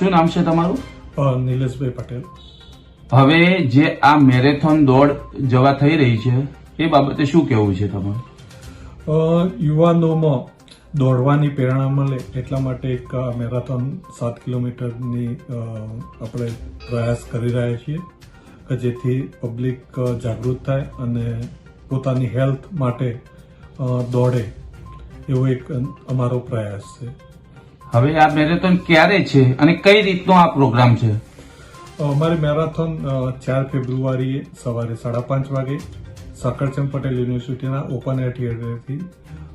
શું નામ છે તમારું? નિલેશભાઈ પટેલ. હવે જે આ મેરેથોન દોડ જવા થઈ રહી છે એ બાબતે શું કહેવું છે તમારું? યુવાનોમાં દોડવાની પ્રેરણા મળે એટલા માટે એક મેરાથોન સાત કિલોમીટરની આપણે પ્રયાસ કરી રહ્યા છીએ કે જેથી પબ્લિક જાગૃત થાય અને પોતાની હેલ્થ માટે દોડે એવો એક અમારો પ્રયાસ છે. હવે આ મેરેથોન ક્યારે છે અને કઈ રીતનો આ પ્રોગ્રામ છે? અમારી મેરાથોન ચાર ફેબ્રુઆરીએ સવારે સાડા પાંચ વાગે સાકરચંદ પટેલ યુનિવર્સિટીના ઓપન એર થિયેટરથી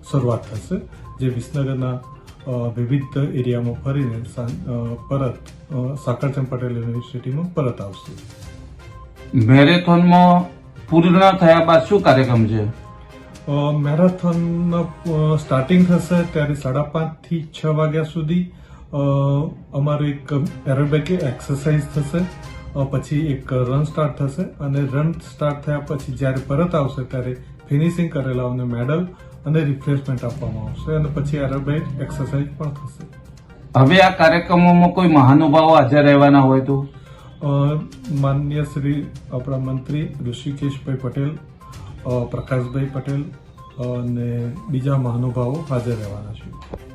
શરૂઆત થશે જે વિસનગરના વિવિધ એરિયામાં ફરીને પરત સકરચંદ પટેલ યુનિવર્સિટીમાં પરત આવશે. મેરેથોનમાં પૂર્ણ થયા બાદ શું કાર્યક્રમ છે? મેરાથોન સ્ટાર્ટિંગ થશે ત્યારે સાડા પાંચથી છ વાગ્યા સુધી અમારું એક એરોબેક એક્સરસાઇઝ થશે પછી એક રન સ્ટાર્ટ થશે અને રન સ્ટાર્ટ થયા પછી જ્યારે પરત આવશે ત્યારે ફિનિશિંગ કરેલાઓને મેડલ અને રિફ્રેશમેન્ટ આપવામાં આવશે અને પછી એરોબેક એક્સરસાઇઝ પણ થશે. હવે આ કાર્યક્રમોમાં કોઈ મહાનુભાવો હાજર રહેવાના હોય તો? માનનીય શ્રી આપણા મંત્રી ઋષિકેશભાઈ પટેલ પ્રકાશભાઈ પટેલ અને બીજા મહાનુભાવો હાજર રહેવાના છે